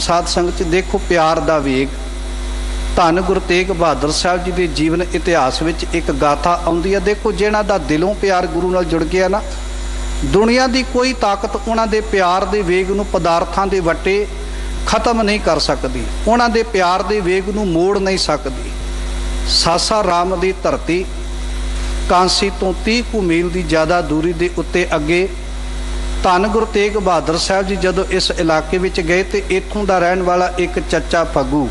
ਸਾਧ ਸੰਗਤ ਚ ਦੇਖੋ ਪਿਆਰ ਦਾ ਵੇਗ। ਧੰਨ ਗੁਰੂ ਤੇਗ ਬਹਾਦਰ ਸਾਹਿਬ ਜੀ ਦੇ ਜੀਵਨ ਇਤਿਹਾਸ ਵਿੱਚ ਇੱਕ ਗਾਥਾ ਆਉਂਦੀ ਹੈ ਦੇਖੋ ਜਿਹਨਾਂ ਦਾ ਦਿਲੋਂ ਪਿਆਰ ਗੁਰੂ ਨਾਲ ਜੁੜ ਗਿਆ ਨਾ, ਦੁਨੀਆ ਦੀ ਕੋਈ ਤਾਕਤ ਉਹਨਾਂ ਦੇ ਪਿਆਰ ਦੇ ਵੇਗ ਨੂੰ ਪਦਾਰਥਾਂ ਦੇ ਵੱਟੇ ਖਤਮ ਨਹੀਂ ਕਰ ਸਕਦੀ। ਉਹਨਾਂ ਦੇ ਪਿਆਰ ਦੇ ਵੇਗ ਨੂੰ ਮੋੜ ਨਹੀਂ ਸਕਦੀ। ਸਾਸਾ ਰਾਮ ਦੀ ਧਰਤੀ ਕਾਂਸੀ ਤੋਂ 30 ਕੁ ਮੀਲ ਦੀ ਜ਼ਿਆਦਾ ਦੂਰੀ ਦੇ ਉੱਤੇ ਅੱਗੇ ਧੰਨ ਗੁਰੂ ਤੇਗ ਬਹਾਦਰ ਸਾਹਿਬ ਜੀ ਜਦੋਂ ਇਸ ਇਲਾਕੇ ਵਿੱਚ ਗਏ ਤੇ ਇੱਥੋਂ ਦਾ ਰਹਿਣ ਵਾਲਾ ਇੱਕ ਚੱਚਾ ਫੱਗੂ,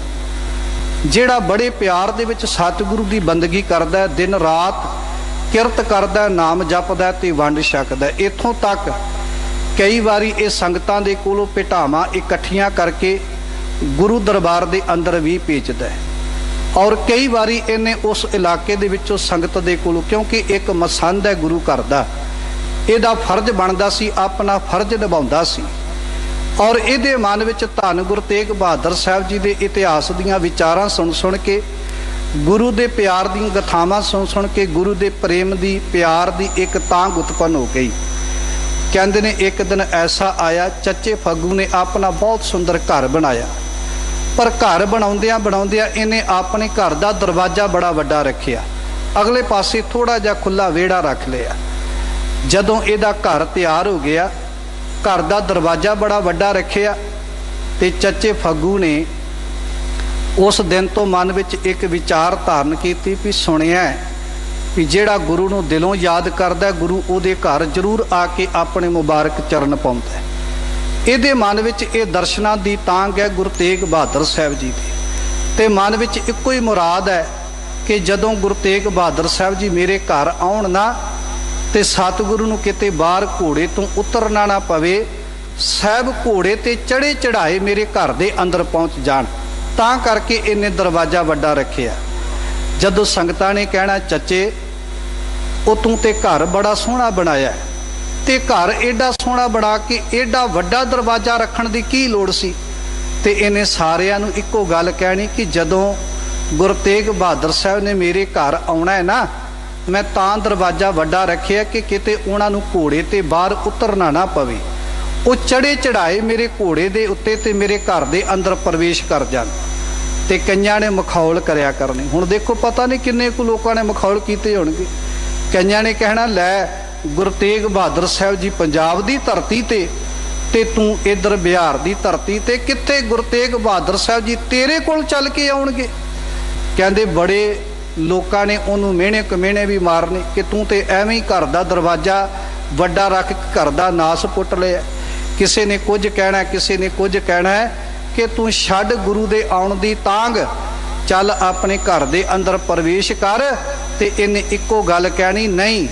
ਜਿਹੜਾ ਬੜੇ ਪਿਆਰ ਦੇ ਵਿੱਚ ਸਤਿਗੁਰੂ ਦੀ ਬੰਦਗੀ ਕਰਦਾ ਦਿਨ ਰਾਤ ਕਿਰਤ ਕਰਦਾ ਨਾਮ ਜਪਦਾ ਤੇ ਵੰਡ ਛਕਦਾ ਇੱਥੋਂ ਤੱਕ ਕਈ ਵਾਰੀ ਇਹ ਸੰਗਤਾਂ ਦੇ ਕੋਲੋਂ ਭਟਾਵਾਂ ਇਕੱਠੀਆਂ ਕਰਕੇ ਗੁਰੂ ਦਰਬਾਰ ਦੇ ਅੰਦਰ ਵੀ ਭੇਜਦਾ ਹੈ। ਔਰ ਕਈ ਵਾਰੀ ਇਹਨੇ ਉਸ ਇਲਾਕੇ ਦੇ ਵਿੱਚੋਂ ਸੰਗਤ ਦੇ ਕੋਲੋਂ, ਕਿਉਂਕਿ ਇੱਕ ਮਸੰਦ ਹੈ ਗੁਰੂ ਘਰ ਦਾ ਇਹਦਾ ਫਰਜ਼ ਬਣਦਾ ਸੀ, ਆਪਣਾ ਫਰਜ਼ ਨਿਭਾਉਂਦਾ ਸੀ। ਔਰ ਇਹਦੇ ਮਨ ਵਿੱਚ ਧੰਨ ਗੁਰੂ ਤੇਗ ਬਹਾਦਰ ਸਾਹਿਬ ਜੀ ਦੇ ਇਤਿਹਾਸ ਦੀਆਂ ਵਿਚਾਰਾਂ ਸੁਣ ਸੁਣ ਕੇ, ਗੁਰੂ ਦੇ ਪਿਆਰ ਦੀਆਂ ਗਥਾਵਾਂ ਸੁਣ ਸੁਣ ਕੇ ਗੁਰੂ ਦੇ ਪ੍ਰੇਮ ਦੀ, ਪਿਆਰ ਦੀ ਇੱਕ ਤਾਂਗ ਉਤਪੰਨ ਹੋ ਗਈ। ਕਹਿੰਦੇ ਨੇ, ਇੱਕ ਦਿਨ ਐਸਾ ਆਇਆ, ਚੱਚੇ ਫੱਗੂ ਨੇ ਆਪਣਾ ਬਹੁਤ ਸੁੰਦਰ ਘਰ ਬਣਾਇਆ। ਪਰ ਘਰ ਬਣਾਉਂਦਿਆਂ ਬਣਾਉਂਦਿਆਂ ਇਹਨੇ ਆਪਣੇ ਘਰ ਦਾ ਦਰਵਾਜ਼ਾ ਬੜਾ ਵੱਡਾ ਰੱਖਿਆ। ਅਗਲੇ ਪਾਸੇ ਥੋੜਾ ਜਿਹਾ ਖੁੱਲਾ ਵਿਹੜਾ ਰੱਖ ਲਿਆ। ਜਦੋਂ ਇਹਦਾ ਘਰ ਤਿਆਰ ਹੋ ਗਿਆ, ਘਰ ਦਾ ਦਰਵਾਜ਼ਾ ਬੜਾ ਵੱਡਾ ਰੱਖਿਆ ਤੇ ਚੱਚੇ ਫੱਗੂ ਨੇ ਉਸ ਦਿਨ ਤੋਂ ਮਨ ਵਿੱਚ ਇੱਕ ਵਿਚਾਰ ਧਾਰਨ ਕੀਤੀ ਵੀ ਸੁਣਿਆ ਵੀ ਜਿਹੜਾ ਗੁਰੂ ਨੂੰ ਦਿਲੋਂ ਯਾਦ ਕਰਦਾ ਗੁਰੂ ਉਹਦੇ ਘਰ ਜ਼ਰੂਰ ਆ ਕੇ ਆਪਣੇ ਮੁਬਾਰਕ ਚਰਨ ਪਾਉਂਦਾ ਇਹਦੇ ਮਨ ਵਿੱਚ ਇਹ ਦਰਸ਼ਨਾਂ ਦੀ ਤਾਂਗ ਹੈ ਗੁਰੂ ਤੇਗ ਬਹਾਦਰ ਸਾਹਿਬ ਜੀ ਦੀ। ਤੇ ਮਨ ਵਿੱਚ ਇੱਕੋ ਹੀ ਮੁਰਾਦ ਹੈ ਕਿ ਜਦੋਂ ਗੁਰੂ ਤੇਗ ਬਹਾਦਰ ਸਾਹਿਬ ਜੀ ਮੇਰੇ ਘਰ ਆਉਣ ਨਾ ਤੇ ਸਤਿਗੁਰੂ ਨੂੰ ਕਿਤੇ ਬਾਹਰ ਘੋੜੇ ਤੋਂ ਉਤਰਨਾ ਨਾ ਪਵੇ, ਸਹਿਬ ਘੋੜੇ ਤੇ ਚੜੇ ਚੜਾਏ ਮੇਰੇ ਘਰ ਦੇ ਅੰਦਰ ਪਹੁੰਚ ਜਾਣ। ਤਾਂ ਕਰਕੇ ਇਹਨੇ ਦਰਵਾਜ਼ਾ ਵੱਡਾ ਰੱਖਿਆ। ਜਦੋਂ ਸੰਗਤਾਂ ਨੇ ਕਹਿਣਾ, ਚੱਚੇ, ਉਹ ਤੂੰ ਤੇ ਘਰ ਬੜਾ ਸੋਹਣਾ ਬਣਾਇਆ ਹੈ। ਤੇ ਘਰ ਐਡਾ ਸੋਹਣਾ ਬਣਾ ਕੇ ਐਡਾ ਵੱਡਾ ਦਰਵਾਜ਼ਾ ਰੱਖਣ ਦੀ ਕੀ ਲੋੜ ਸੀ? ਤੇ ਇਹਨੇ ਸਾਰਿਆਂ ਨੂੰ ਇੱਕੋ ਗੱਲ ਕਹਿਣੀ ਕਿ ਜਦੋਂ ਗੁਰੂ ਤੇਗ ਬਹਾਦਰ ਸਾਹਿਬ ਨੇ ਮੇਰੇ ਘਰ ਆਉਣਾ ਹੈ ਨਾ ਮੈਂ ਤਾਂ ਦਰਵਾਜ਼ਾ ਵੱਡਾ ਰੱਖਿਆ ਕਿ ਕਿਤੇ ਉਹਨਾਂ ਨੂੰ ਘੋੜੇ ਤੇ ਬਾਹਰ ਉਤਰਨਾ ਨਾ ਪਵੇ। ਉਹ ਚੜੇ ਚੜਾਏ ਮੇਰੇ ਘੋੜੇ ਦੇ ਉੱਤੇ ਤੇ ਮੇਰੇ ਘਰ ਦੇ ਅੰਦਰ ਪ੍ਰਵੇਸ਼ ਕਰ ਜਾਣ ਤੇ ਕਈਆਂ ਨੇ ਮਖੌਲ ਕਰਿਆ ਕਰਨੀ। ਹੁਣ ਦੇਖੋ, ਪਤਾ ਨਹੀਂ ਕਿੰਨੇ ਕੁ ਲੋਕਾਂ ਨੇ ਮਖੌਲ ਕੀਤੇ ਹੋਣਗੇ। ਕਈਆਂ ਨੇ ਕਹਿਣਾ, ਲੈ, ਗੁਰੂ ਤੇਗ ਬਹਾਦਰ ਸਾਹਿਬ ਜੀ ਪੰਜਾਬ ਦੀ ਧਰਤੀ ਤੇ ਤੇ ਤੂੰ ਇਧਰ ਬਿਹਾਰ ਦੀ ਧਰਤੀ ਤੇ ਕਿੱਥੇ ਗੁਰੂ ਤੇਗ ਬਹਾਦਰ ਸਾਹਿਬ ਜੀ ਤੇਰੇ ਕੋਲ ਚੱਲ ਕੇ ਆਉਣਗੇ? ਕਹਿੰਦੇ, ਬੜੇ ਲੋਕਾਂ ਨੇ ਉਹਨੂੰ ਮਿਹਣੇ ਕਮੇਣੇ ਵੀ ਮਾਰਨੇ ਕਿ ਤੂੰ ਤੇ ਐਵੇਂ ਹੀ ਘਰ ਦਾ ਦਰਵਾਜ਼ਾ ਵੱਡਾ ਰੱਖ ਘਰ ਦਾ ਨਾਸ ਪੁੱਟ ਲਿਆ। ਕਿਸੇ ਨੇ ਕੁਝ ਕਹਿਣਾ, ਕਿਸੇ ਨੇ ਕੁਝ ਕਹਿਣਾ ਕਿ ਤੂੰ ਛੱਡ ਗੁਰੂ ਦੇ ਆਉਣ ਦੀ ਤਾਂਗ। ਚੱਲ ਆਪਣੇ ਘਰ ਦੇ ਅੰਦਰ ਪ੍ਰਵੇਸ਼ ਕਰ ਤੇ ਇਹਨੇ ਇੱਕੋ ਗੱਲ ਕਹਿਣੀ, ਨਹੀਂ,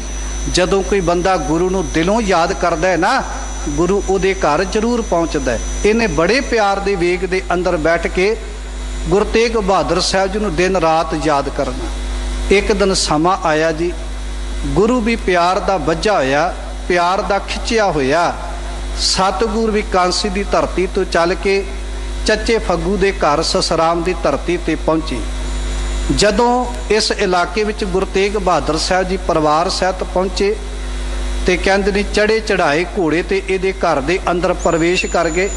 ਜਦੋਂ ਕੋਈ ਬੰਦਾ ਗੁਰੂ ਨੂੰ ਦਿਲੋਂ ਯਾਦ ਕਰਦਾ ਹੈ ਨਾ, ਗੁਰੂ ਉਹਦੇ ਘਰ ਜ਼ਰੂਰ ਪਹੁੰਚਦਾ ਹੈ। ਇਹਨੇ ਬੜੇ ਪਿਆਰ ਦੇ ਵੇਗ ਦੇ ਅੰਦਰ ਬੈਠ ਕੇ ਗੁਰੂ ਤੇਗ ਬਹਾਦਰ ਸਾਹਿਬ ਜੀ ਨੂੰ ਦਿਨ ਰਾਤ ਯਾਦ ਕਰਨਾ। ਇੱਕ ਦਿਨ ਸਮਾਂ ਆਇਆ ਜੀ। ਗੁਰੂ ਵੀ ਪਿਆਰ ਦਾ ਵੱਜਾ ਹੋਇਆ, ਪਿਆਰ ਦਾ ਖਿੱਚਿਆ ਹੋਇਆ। ਸਤਿਗੁਰ ਵੀ ਕਾਂਸੀ ਦੀ ਧਰਤੀ ਤੋਂ ਚੱਲ ਕੇ ਚੱਚੇ ਫੱਗੂ ਦੇ ਘਰ ਸਸਰਾਮ ਦੀ ਧਰਤੀ ਤੇ ਪਹੁੰਚੇ। ਜਦੋਂ ਇਸ ਇਲਾਕੇ ਵਿੱਚ ਗੁਰੂ ਤੇਗ ਬਹਾਦਰ ਸਾਹਿਬ ਜੀ ਪਰਿਵਾਰ ਸਹਿਤ ਪਹੁੰਚੇ ਤੇ ਕਹਿੰਦੇ ਨੇ ਚੜੇ ਚੜਾਏ ਘੋੜੇ ਤੇ ਇਹਦੇ ਘਰ ਦੇ ਅੰਦਰ ਪ੍ਰਵੇਸ਼ ਕਰ ਗਏ।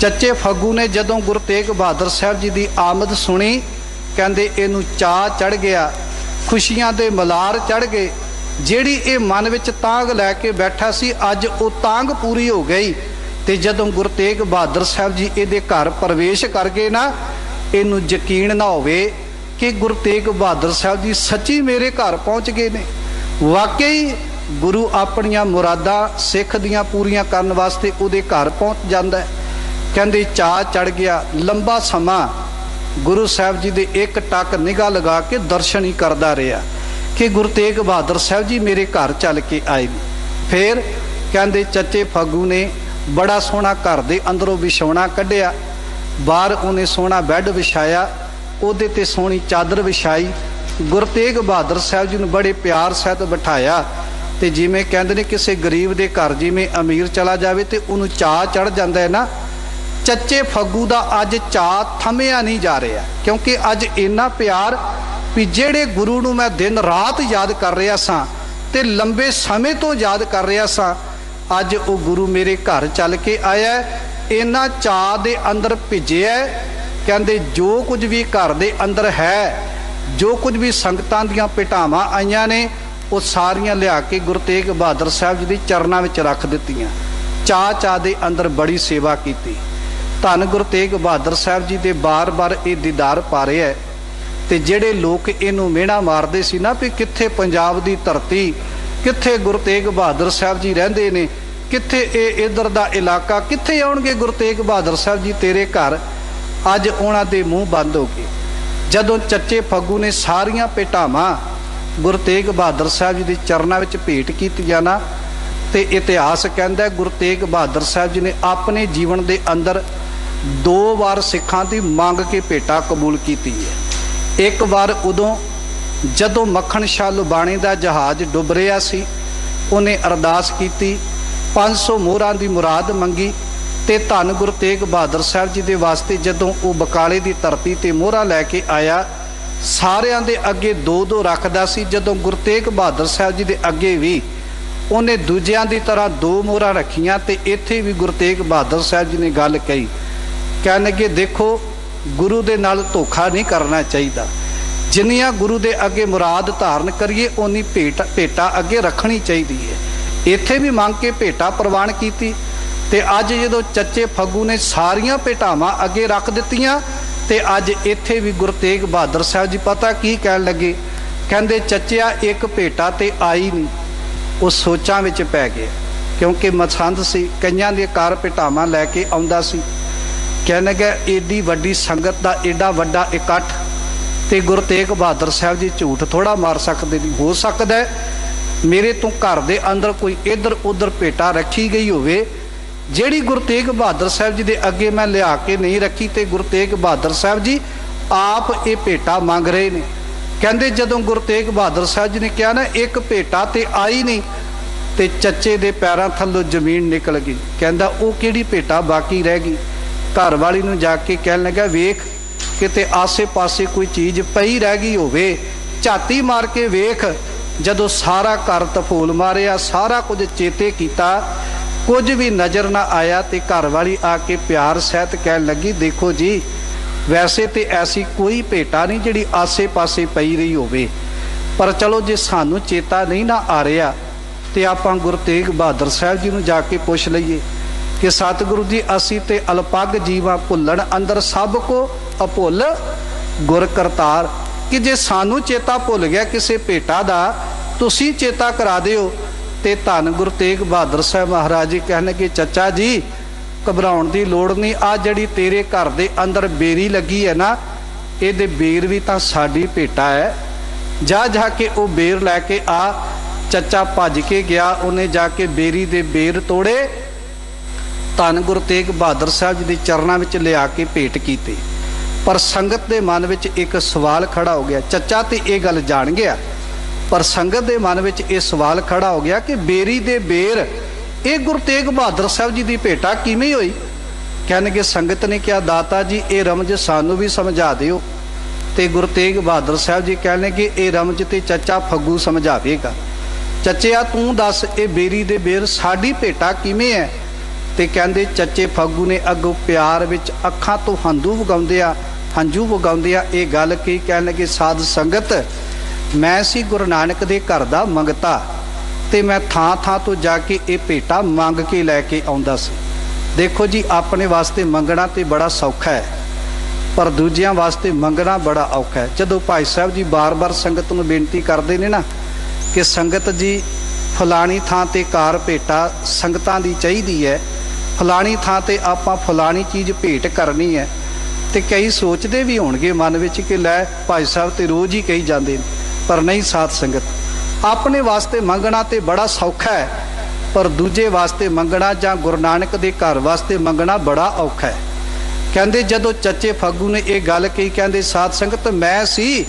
ਚੱਚੇ ਫੱਗੂ ਨੇ ਜਦੋਂ ਗੁਰੂ ਤੇਗ ਬਹਾਦਰ ਸਾਹਿਬ ਜੀ ਦੀ ਆਮਦ ਸੁਣੀ, ਕਹਿੰਦੇ ਇਹਨੂੰ ਚਾਹ ਚੜ ਗਿਆ, ਖੁਸ਼ੀਆਂ ਦੇ ਮਲਾਰ ਚੜ ਗਏ। ਜਿਹੜੀ ਇਹ ਮਨ ਵਿੱਚ ਤਾਂਗ ਲੈ ਕੇ ਬੈਠਾ ਸੀ, ਅੱਜ ਉਹ ਤਾਂਗ ਪੂਰੀ ਹੋ ਗਈ। ਤੇ ਜਦੋਂ ਗੁਰੂ ਤੇਗ ਬਹਾਦਰ ਸਾਹਿਬ ਜੀ ਇਹਦੇ ਘਰ ਪ੍ਰਵੇਸ਼ ਕਰ ਗਏ ਨਾ, ਇਹਨੂੰ ਯਕੀਨ ਨਾ ਹੋਵੇ ਕਿ ਗੁਰੂ ਤੇਗ ਬਹਾਦਰ ਸਾਹਿਬ ਜੀ ਸੱਚੀ ਮੇਰੇ ਘਰ ਪਹੁੰਚ ਗਏ ਨੇ। ਵਾਕਈ ਗੁਰੂ ਆਪਣੀਆਂ ਮੁਰਾਦਾਂ ਸਿੱਖ ਦੀਆਂ ਪੂਰੀਆਂ ਕਰਨ ਵਾਸਤੇ ਉਹਦੇ ਘਰ ਪਹੁੰਚ ਜਾਂਦਾ ਹੈ। ਕਹਿੰਦੇ ਚਾਹ ਚੜ ਗਿਆ। ਲੰਬਾ ਸਮਾਂ ਗੁਰੂ ਸਾਹਿਬ ਜੀ ਦੇ ਇੱਕ ਟੱਕ ਨਿਗਾਹ ਲਗਾ ਕੇ ਦਰਸ਼ਨ ਹੀ ਕਰਦਾ ਰਿਹਾ ਕਿ ਗੁਰੂ ਤੇਗ ਬਹਾਦਰ ਸਾਹਿਬ ਜੀ ਮੇਰੇ ਘਰ ਚੱਲ ਕੇ ਆਏ ਨੇ। ਫਿਰ ਕਹਿੰਦੇ ਚੱਚੇ ਫੱਗੂ ਨੇ ਬੜਾ ਸੋਹਣਾ ਘਰ ਦੇ ਅੰਦਰੋਂ ਵਿਛਾਉਣਾ ਕੱਢਿਆ। ਬਾਹਰ ਉਹਨੇ ਸੋਹਣਾ ਬੈੱਡ ਵਿਛਾਇਆ, ਉਹਦੇ ਤੇ ਸੋਹਣੀ ਚਾਦਰ ਵਿਛਾਈ। ਗੁਰੂ ਤੇਗ ਬਹਾਦਰ ਸਾਹਿਬ ਜੀ ਨੂੰ ਬੜੇ ਪਿਆਰ ਸਹਿਤ ਬਿਠਾਇਆ ਤੇ ਜਿਵੇਂ ਕਹਿੰਦੇ ਨੇ ਕਿਸੇ ਗਰੀਬ ਦੇ ਘਰ ਜਿਵੇਂ ਅਮੀਰ ਚਲਾ ਜਾਵੇ ਤੇ ਉਹਨੂੰ ਚਾਹ ਚੜ ਜਾਂਦਾ ਹੈ ਨਾ ਚੱਚੇ ਫੱਗੂ ਦਾ ਅੱਜ ਚਾਹ ਥਮਿਆ ਨਹੀਂ ਜਾ ਰਿਹਾ, ਕਿਉਂਕਿ ਅੱਜ ਇੰਨਾ ਪਿਆਰ ਵੀ ਜਿਹੜੇ ਗੁਰੂ ਨੂੰ ਮੈਂ ਦਿਨ ਰਾਤ ਯਾਦ ਕਰ ਰਿਹਾ ਸਾਂ ਤੇ ਲੰਬੇ ਸਮੇਂ ਤੋਂ ਯਾਦ ਕਰ ਰਿਹਾ ਸਾਂ, ਅੱਜ ਉਹ ਗੁਰੂ ਮੇਰੇ ਘਰ ਚੱਲ ਕੇ ਆਇਆ ਹੈ ਇਹਨਾਂ ਚਾਹ ਦੇ ਅੰਦਰ ਭਿੱਜਿਆ ਕਹਿੰਦੇ ਜੋ ਕੁਝ ਵੀ ਘਰ ਦੇ ਅੰਦਰ ਹੈ, ਜੋ ਕੁਝ ਵੀ ਸੰਗਤਾਂ ਦੀਆਂ ਭੇਟਾਵਾਂ ਆਈਆਂ ਨੇ, ਉਹ ਸਾਰੀਆਂ ਲਿਆ ਕੇ ਗੁਰੂ ਤੇਗ ਬਹਾਦਰ ਸਾਹਿਬ ਜੀ ਦੇ ਚਰਨਾਂ ਵਿੱਚ ਰੱਖ ਦਿੱਤੀਆਂ। ਚਾਹ ਚਾਹ ਦੇ ਅੰਦਰ ਬੜੀ ਸੇਵਾ ਕੀਤੀ। ਧੰਨ ਗੁਰੂ ਤੇਗ ਬਹਾਦਰ ਸਾਹਿਬ ਜੀ ਦੇ ਬਾਰ-ਬਾਰ ਇਹ ਦੀਦਾਰ ਪਾ ਰਿਹਾ ਹੈ। ਤੇ ਜਿਹੜੇ ਲੋਕ ਇਹਨੂੰ ਮਿਹਣਾ ਮਾਰਦੇ ਸੀ ਨਾ ਵੀ ਕਿੱਥੇ ਪੰਜਾਬ ਦੀ ਧਰਤੀ, ਕਿੱਥੇ ਗੁਰੂ ਤੇਗ ਬਹਾਦਰ ਸਾਹਿਬ ਜੀ ਰਹਿੰਦੇ ਨੇ, ਕਿੱਥੇ ਇਹ ਇਧਰ ਦਾ ਇਲਾਕਾ, ਕਿੱਥੇ ਆਉਣਗੇ ਗੁਰੂ ਤੇਗ ਬਹਾਦਰ ਸਾਹਿਬ ਜੀ ਤੇਰੇ ਘਰ? ਅੱਜ ਉਹਨਾਂ ਦੇ ਮੂੰਹ ਬੰਦ ਹੋ ਗਏ। ਜਦੋਂ ਚੱਚੇ ਫੱਗੂ ਨੇ ਸਾਰੀਆਂ ਭੇਟਾਵਾਂ ਗੁਰੂ ਤੇਗ ਬਹਾਦਰ ਸਾਹਿਬ ਜੀ ਦੇ ਚਰਨਾਂ ਵਿੱਚ ਭੇਟ ਕੀਤੀਆਂ ਨਾ ਤੇ ਇਤਿਹਾਸ ਕਹਿੰਦਾ ਗੁਰੂ ਤੇਗ ਬਹਾਦਰ ਸਾਹਿਬ ਜੀ ਨੇ ਆਪਣੇ ਜੀਵਨ ਦੇ ਅੰਦਰ ਦੋ ਵਾਰ ਸਿੱਖਾਂ ਦੀ ਮੰਗ ਕੇ ਭੇਟਾ ਕਬੂਲ ਕੀਤੀ ਹੈ। ਇੱਕ ਵਾਰ ਉਦੋਂ ਜਦੋਂ ਮੱਖਣ ਸ਼ਾਹ ਲੁਬਾਣੇ ਦਾ ਜਹਾਜ਼ ਡੁੱਬ ਰਿਹਾ ਸੀ, ਉਹਨੇ ਅਰਦਾਸ ਕੀਤੀ 500 ਮੋਹਰਾਂ ਦੀ ਮੁਰਾਦ ਮੰਗੀ ਤੇ ਧੰਨ ਗੁਰੂ ਤੇਗ ਬਹਾਦਰ ਸਾਹਿਬ ਜੀ ਦੇ ਵਾਸਤੇ ਜਦੋਂ ਉਹ ਬਕਾਲੇ ਦੀ ਧਰਤੀ ਤੇ ਮੋਹਰਾ ਲੈ ਕੇ ਆਇਆ, ਸਾਰਿਆਂ ਦੇ ਅੱਗੇ ਦੋ ਦੋ ਰੱਖਦਾ ਸੀ। ਜਦੋਂ ਗੁਰੂ ਤੇਗ ਬਹਾਦਰ ਸਾਹਿਬ ਜੀ ਦੇ ਅੱਗੇ ਵੀ ਉਹਨੇ ਦੂਜਿਆਂ ਦੀ ਤਰ੍ਹਾਂ ਦੋ ਮੋਹਰਾਂ ਰੱਖੀਆਂ ਤੇ ਇੱਥੇ ਵੀ ਗੁਰੂ ਤੇਗ ਬਹਾਦਰ ਸਾਹਿਬ ਜੀ ਨੇ ਗੱਲ ਕਹੀ ਕਹਿਣ ਲੱਗੇ, ਦੇਖੋ, ਗੁਰੂ ਦੇ ਨਾਲ ਧੋਖਾ ਨਹੀਂ ਕਰਨਾ ਚਾਹੀਦਾ। ਜਿੰਨੀਆਂ ਗੁਰੂ ਦੇ ਅੱਗੇ ਮੁਰਾਦ ਧਾਰਨ ਕਰੀਏ, ਓਨੀ ਭੇਟ ਭੇਟਾ ਅੱਗੇ ਰੱਖਣੀ ਚਾਹੀਦੀ ਹੈ। ਇੱਥੇ ਵੀ ਮੰਗ ਕੇ ਭੇਟਾ ਪ੍ਰਵਾਨ ਕੀਤੀ ਤੇ ਅੱਜ ਜਦੋਂ ਚੱਚੇ ਫੱਗੂ ਨੇ ਸਾਰੀਆਂ ਭੇਟਾਵਾਂ ਅੱਗੇ ਰੱਖ ਦਿੱਤੀਆਂ, ਤੇ ਅੱਜ ਇੱਥੇ ਵੀ ਗੁਰੂ ਤੇਗ ਬਹਾਦਰ ਸਾਹਿਬ ਜੀ ਪਤਾ ਕੀ ਕਹਿਣ ਲੱਗੇ? ਕਹਿੰਦੇ, ਚੱਚਿਆ, ਇੱਕ ਭੇਟਾ ਤੇ ਆਈ ਨਹੀਂ। ਉਹ ਸੋਚਾਂ ਵਿੱਚ ਪੈ ਗਏ ਕਿਉਂਕਿ ਮਸੰਦ ਸੀ, ਕਈਆਂ ਦੇ ਕਾਰ ਭੇਟਾਵਾਂ ਲੈ ਕੇ ਆਉਂਦਾ ਸੀ। ਕਹਿਣ ਲੱਗਾ ਏਡੀ ਵੱਡੀ ਸੰਗਤ ਦਾ ਏਡਾ ਵੱਡਾ ਇਕੱਠ ਤੇ ਗੁਰੂ ਤੇਗ ਬਹਾਦਰ ਸਾਹਿਬ ਜੀ ਝੂਠ ਥੋੜਾ ਮਾਰ ਸਕਦੇ ਨਹੀਂ ਹੋ ਸਕਦਾ ਮੇਰੇ ਤੋਂ ਘਰ ਦੇ ਅੰਦਰ ਕੋਈ ਇਧਰ ਉਧਰ ਭੇਟਾ ਰੱਖੀ ਗਈ ਹੋਵੇ, ਜਿਹੜੀ ਗੁਰੂ ਤੇਗ ਬਹਾਦਰ ਸਾਹਿਬ ਜੀ ਦੇ ਅੱਗੇ ਮੈਂ ਲਿਆ ਕੇ ਨਹੀਂ ਰੱਖੀ ਤੇ ਗੁਰੂ ਤੇਗ ਬਹਾਦਰ ਸਾਹਿਬ ਜੀ ਆਪ ਇਹ ਭੇਟਾ ਮੰਗ ਰਹੇ ਨੇ। ਕਹਿੰਦੇ ਜਦੋਂ ਗੁਰੂ ਤੇਗ ਬਹਾਦਰ ਸਾਹਿਬ ਜੀ ਨੇ ਕਿਹਾ ਨਾ, ਇੱਕ ਭੇਟਾ ਤੇ ਆਈ ਨਹੀਂ, ਤੇ ਚੱਚੇ ਦੇ ਪੈਰਾਂ ਥੱਲੋਂ ਜ਼ਮੀਨ ਨਿਕਲ ਗਈ। ਕਹਿੰਦਾ ਉਹ ਕਿਹੜੀ ਭੇਟਾ ਬਾਕੀ ਰਹਿ ਗਈ? ਘਰ ਵਾਲੀ ਨੂੰ ਜਾ ਕੇ ਕਹਿਣ ਲੱਗਾ, ਵੇਖ, ਕਿਤੇ ਆਸੇ-ਪਾਸੇ ਕੋਈ ਚੀਜ਼ ਪਈ ਰਹਿ ਗਈ ਹੋਵੇ, ਝਾਤੀ ਮਾਰ ਕੇ ਵੇਖ। ਜਦੋਂ ਸਾਰਾ ਘਰ ਤਫੂਲ ਮਾਰਿਆ, ਸਾਰਾ ਕੁਝ ਚੇਤੇ ਕੀਤਾ, ਕੁਝ ਵੀ ਨਜ਼ਰ ਨਾ ਆਇਆ ਤੇ ਘਰ ਵਾਲੀ ਆ ਕੇ ਪਿਆਰ ਸਹਿਤ ਕਹਿਣ ਲੱਗੀ, ਦੇਖੋ ਜੀ, ਵੈਸੇ ਤੇ ਐਸੀ ਕੋਈ ਭੇਟਾ ਨਹੀਂ ਜਿਹੜੀ ਆਸੇ-ਪਾਸੇ ਪਈ ਰਹੀ ਹੋਵੇ। ਪਰ ਚਲੋ ਜੇ ਸਾਨੂੰ ਚੇਤਾ ਨਹੀਂ ਨਾ ਆ ਰਿਹਾ, ਤੇ ਆਪਾਂ ਗੁਰੂ ਤੇਗ ਬਹਾਦਰ ਸਾਹਿਬ ਜੀ ਨੂੰ ਜਾ ਕੇ ਪੁੱਛ ਲਈਏ। ਕਿ ਸਤਿਗੁਰੂ ਜੀ, ਅਸੀਂ ਤੇ ਅਲਪੱਗ ਜੀਵਾਂ ਭੁੱਲਣ, ਅੰਦਰ ਸਭ ਕੋ ਅਭੁੱਲ ਗੁਰ ਕਰਤਾਰ। ਕਿ ਜੇ ਸਾਨੂੰ ਚੇਤਾ ਭੁੱਲ ਗਿਆ ਕਿਸੇ ਭੇਟਾ ਦਾ, ਤੁਸੀਂ ਚੇਤਾ ਕਰਾ ਦਿਓ। ਤੇ ਧੰਨ ਗੁਰੂ ਤੇਗ ਬਹਾਦਰ ਸਾਹਿਬ ਮਹਾਰਾਜ ਜੀ ਕਹਿਣਗੇ ਚੱਚਾ ਜੀ, ਘਬਰਾਉਣ ਦੀ ਲੋੜ ਨਹੀਂ। ਆ ਜਿਹੜੀ ਤੇਰੇ ਘਰ ਦੇ ਅੰਦਰ ਬੇਰੀ ਲੱਗੀ ਹੈ ਨਾ, ਇਹਦੇ ਬੇਰ ਵੀ ਤਾਂ ਸਾਡੀ ਭੇਟਾ ਹੈ। ਜਾ ਜਾ ਕੇ ਉਹ ਬੇਰ ਲੈ ਕੇ ਆ। ਚੱਚਾ ਭੱਜ ਕੇ ਗਿਆ, ਉਹਨੇ ਜਾ ਕੇ ਬੇਰੀ ਦੇ ਬੇਰ ਤੋੜੇ। ਧੰਨ ਗੁਰੂ ਤੇਗ ਬਹਾਦਰ ਸਾਹਿਬ ਜੀ ਦੇ ਚਰਨਾਂ ਵਿੱਚ ਲਿਆ ਕੇ ਭੇਟ ਕੀਤੇ। ਪਰ ਸੰਗਤ ਦੇ ਮਨ ਵਿੱਚ ਇੱਕ ਸਵਾਲ ਖੜਾ ਹੋ ਗਿਆ। ਚੱਚਾ ਤੇ ਇਹ ਗੱਲ ਜਾਣ ਗਿਆ। ਪਰ ਸੰਗਤ ਦੇ ਮਨ ਵਿੱਚ ਇਹ ਸਵਾਲ ਖੜਾ ਹੋ ਗਿਆ ਕਿ ਬੇਰੀ ਦੇ ਬੇਰ, ਇਹ ਗੁਰੂ ਤੇਗ ਬਹਾਦਰ ਸਾਹਿਬ ਜੀ ਦੀ ਭੇਟਾ ਕਿਵੇਂ ਹੋਈ? ਕਹਿਣਗੇ, ਸੰਗਤ ਨੇ ਕਿਹਾ, ਦਾਤਾ ਜੀ, ਇਹ ਰਮਜ ਸਾਨੂੰ ਵੀ ਸਮਝਾ ਦਿਓ। ਤੇ ਗੁਰੂ ਤੇਗ ਬਹਾਦਰ ਸਾਹਿਬ ਜੀ ਕਹਿਣਗੇ, ਇਹ ਰਮਜ ਤੇ ਚੱਚਾ ਫੱਗੂ ਸਮਝਾਵੇਗਾ। ਚੱਚਿਆ, ਤੂੰ ਦੱਸ, ਇਹ ਬੇਰੀ ਦੇ ਬੇਰ ਸਾਡੀ ਭੇਟਾ ਕਿਵੇਂ ਹੈ? ਤੇ ਕਹਿੰਦੇ, ਚੱਚੇ ਫੱਗੂ ਨੇ ਅੱਗੋਂ ਪਿਆਰ ਵਿੱਚ ਅੱਖਾਂ ਤੋਂ ਹੰਝੂ ਵਗਾਉਂਦੇ ਆ, ਹੰਝੂ ਵਗਾਉਂਦੇ ਆ ਇਹ ਗੱਲ ਕੀ ਕਹਿਣ ਲੱਗੇ, ਸਾਧ ਸੰਗਤ, ਮੈਂ ਸੀ ਗੁਰੂ ਨਾਨਕ ਦੇ ਘਰ ਦਾ ਮੰਗਤਾ ਤੇ ਮੈਂ ਥਾਂ ਥਾਂ ਤੋਂ ਜਾ ਕੇ ਇਹ ਭੇਟਾ ਮੰਗ ਕੇ ਲੈ ਕੇ ਆਉਂਦਾ ਸੀ। ਦੇਖੋ ਜੀ, ਆਪਣੇ ਵਾਸਤੇ ਮੰਗਣਾ ਤੇ ਬੜਾ ਸੌਖਾ ਹੈ, ਪਰ ਦੂਜਿਆਂ ਵਾਸਤੇ ਮੰਗਣਾ ਬੜਾ ਔਖਾ ਹੈ। ਜਦੋਂ ਭਾਈ ਸਾਹਿਬ ਜੀ ਬਾਰ-ਬਾਰ ਸੰਗਤ ਨੂੰ ਬੇਨਤੀ ਕਰਦੇ ਨੇ ਨਾ ਕਿ ਸੰਗਤ ਜੀ, ਫਲਾਣੀ ਥਾਂ ਤੇ ਕਾਰ ਭੇਟਾ ਸੰਗਤਾਂ ਦੀ ਚਾਹੀਦੀ ਹੈ ਫਲਾਣੀ ਥਾਂ ਤੇ ਆਪਾਂ ਫਲਾਣੀ ਚੀਜ਼ ਭੇਟ ਕਰਨੀ ਹੈ ਤੇ ਕਈ ਸੋਚਦੇ ਵੀ ਹੋਣਗੇ ਮਨ ਵਿੱਚ ਕਿ ਲੈ ਭਾਈ ਸਾਹਿਬ ਤੇ ਰੋਜ਼ ਹੀ ਕਹੀ ਜਾਂਦੇ ਨੇ, ਪਰ ਨਹੀਂ ਸਾਧ ਸੰਗਤ। ਆਪਣੇ ਵਾਸਤੇ ਮੰਗਣਾ ਤੇ ਬੜਾ ਸੌਖਾ ਹੈ, ਪਰ ਦੂਜੇ ਵਾਸਤੇ ਮੰਗਣਾ ਜਾਂ ਗੁਰੂ ਨਾਨਕ ਦੇ ਘਰ ਵਾਸਤੇ ਮੰਗਣਾ ਬੜਾ ਔਖਾ ਹੈ। ਕਹਿੰਦੇ ਜਦੋਂ ਚੱਚੇ ਫੱਗੂ ਨੇ ਇਹ ਗੱਲ ਕਹੀ, ਕਹਿੰਦੇ ਸਾਧ ਸੰਗਤ, ਮੈਂ ਸੀ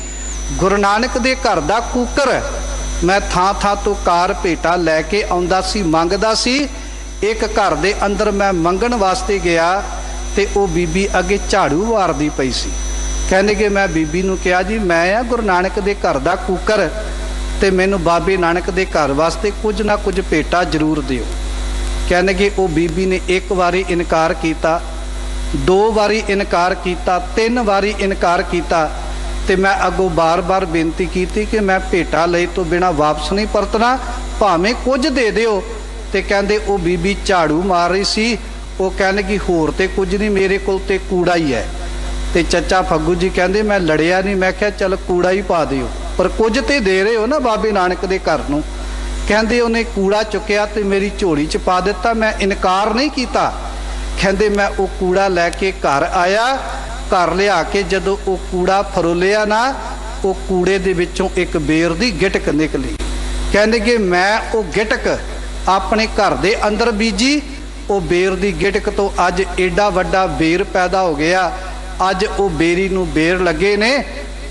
ਗੁਰੂ ਨਾਨਕ ਦੇ ਘਰ ਦਾ ਕੂਕਰ, ਮੈਂ ਥਾਂ ਥਾਂ ਤੋਂ ਕਾਰ ਭੇਟਾ ਲੈ ਕੇ ਆਉਂਦਾ ਸੀ, ਮੰਗਦਾ ਸੀ ਇੱਕ ਘਰ ਦੇ ਅੰਦਰ ਮੈਂ ਮੰਗਣ ਵਾਸਤੇ ਗਿਆ ਤੇ ਉਹ ਬੀਬੀ ਅੱਗੇ ਝਾੜੂ ਵਾਰਦੀ ਪਈ ਸੀ। ਕਹਿੰਦੇ ਕਿ ਮੈਂ ਬੀਬੀ ਨੂੰ ਕਿਹਾ, ਜੀ, ਮੈਂ ਆ ਗੁਰੂ ਨਾਨਕ ਦੇ ਘਰ ਦਾ ਕੂਕਰ ਤੇ ਮੈਨੂੰ ਬਾਬੇ ਨਾਨਕ ਦੇ ਘਰ ਵਾਸਤੇ ਕੁਝ ਨਾ ਕੁਝ ਭੇਟਾ ਜ਼ਰੂਰ ਦਿਓ। ਕਹਿੰਦੇ ਕਿ ਉਹ ਬੀਬੀ ਨੇ ਇੱਕ ਵਾਰੀ ਇਨਕਾਰ ਕੀਤਾ, ਦੋ ਵਾਰੀ ਇਨਕਾਰ ਕੀਤਾ, ਤਿੰਨ ਵਾਰੀ ਇਨਕਾਰ ਕੀਤਾ ਤੇ ਮੈਂ ਅੱਗੋਂ ਬਾਰ-ਬਾਰ ਬੇਨਤੀ ਕੀਤੀ ਕਿ ਮੈਂ ਭੇਟਾ ਲਈ ਤੋਂ ਬਿਨਾ ਵਾਪਸ ਨਹੀਂ ਪਰਤਣਾ, ਭਾਵੇਂ ਕੁਝ ਦੇ ਦਿਓ ਤੇ ਕਹਿੰਦੇ ਉਹ ਬੀਬੀ ਝਾੜੂ ਮਾਰ ਰਹੀ ਸੀ। ਉਹ ਕਹਿੰਦੇ ਕਿ ਹੋਰ ਤੇ ਕੁਝ ਨਹੀਂ, ਮੇਰੇ ਕੋਲ ਤੇ ਕੂੜਾ ਹੀ ਹੈ। ਤੇ ਚੱਚਾ ਫੱਗੂ ਜੀ ਕਹਿੰਦੇ, ਮੈਂ ਲੜਿਆ ਨਹੀਂ। ਮੈਂ ਕਿਹਾ, ਚੱਲ ਕੂੜਾ ਹੀ ਪਾ ਦਿਓ। ਪਰ ਕੁਝ ਤੇ ਦੇ ਰਹੇ ਹੋ ਨਾ ਬਾਬੇ ਨਾਨਕ ਦੇ ਘਰ ਨੂੰ। ਕਹਿੰਦੇ ਉਹਨੇ ਕੂੜਾ ਚੁੱਕਿਆ ਤੇ ਮੇਰੀ ਝੋਲੀ 'ਚ ਪਾ ਦਿੱਤਾ। ਮੈਂ ਇਨਕਾਰ ਨਹੀਂ ਕੀਤਾ। ਕਹਿੰਦੇ, ਮੈਂ ਉਹ ਕੂੜਾ ਲੈ ਕੇ ਘਰ ਆਇਆ। ਘਰ ਲਿਆ ਕੇ ਜਦੋਂ ਉਹ ਕੂੜਾ ਫਰੋਲਿਆ ਨਾ, ਉਹ ਕੂੜੇ ਦੇ ਵਿੱਚੋਂ ਇੱਕ ਬੇਰ ਦੀ ਗਿਟਕ ਨਿਕਲੀ। ਕਹਿੰਦੇ ਕਿ ਮੈਂ ਉਹ ਗਿਟਕ ਆਪਣੇ ਘਰ ਦੇ ਅੰਦਰ ਬੀਜੀ। ਉਹ ਬੇਰ ਦੀ ਗਿਟਕ ਤੋਂ ਅੱਜ ਏਡਾ ਵੱਡਾ ਬੇਰ ਪੈਦਾ ਹੋ ਗਿਆ। ਅੱਜ ਉਹ ਬੇਰੀ ਨੂੰ ਬੇਰ ਲੱਗੇ ਨੇ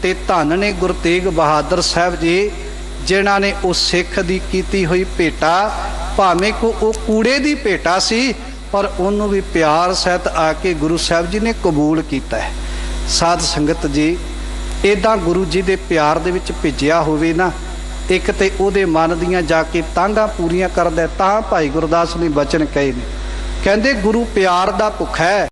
ਤੇ ਧੰਨ ਨੇ ਗੁਰੂ ਤੇਗ ਬਹਾਦਰ ਸਾਹਿਬ ਜੀ, ਜਿਨ੍ਹਾਂ ਨੇ ਉਹ ਸਿੱਖ ਦੀ ਕੀਤੀ ਹੋਈ ਭੇਟਾ। ਭਾਵੇਂ ਕੋ ਉਹ ਕੂੜੇ ਦੀ ਭੇਟਾ ਸੀ, ਪਰ ਉਹਨੂੰ ਵੀ ਪਿਆਰ ਸਹਿਤ ਆ ਕੇ ਗੁਰੂ ਸਾਹਿਬ ਜੀ ਨੇ ਕਬੂਲ ਕੀਤਾ ਹੈ। ਸਾਧ ਸੰਗਤ ਜੀ ਇਦਾਂ ਗੁਰੂ ਜੀ ਦੇ ਪਿਆਰ ਦੇ ਵਿੱਚ ਭਿੱਜਿਆ ਹੋਵੇ ਨਾ ਇੱਕ ਤੇ ਉਹਦੇ ਮਨ ਦੀਆਂ ਜਾ ਕੇ ਤਾਂਘਾਂ ਪੂਰੀਆਂ ਕਰਦਾ ਤਾਂ ਭਾਈ ਗੁਰਦਾਸ ਨੇ ਬਚਨ ਕਹੇ ਨੇ। ਕਹਿੰਦੇ, ਗੁਰੂ ਪਿਆਰ ਦਾ ਭੁੱਖਾ ਹੈ।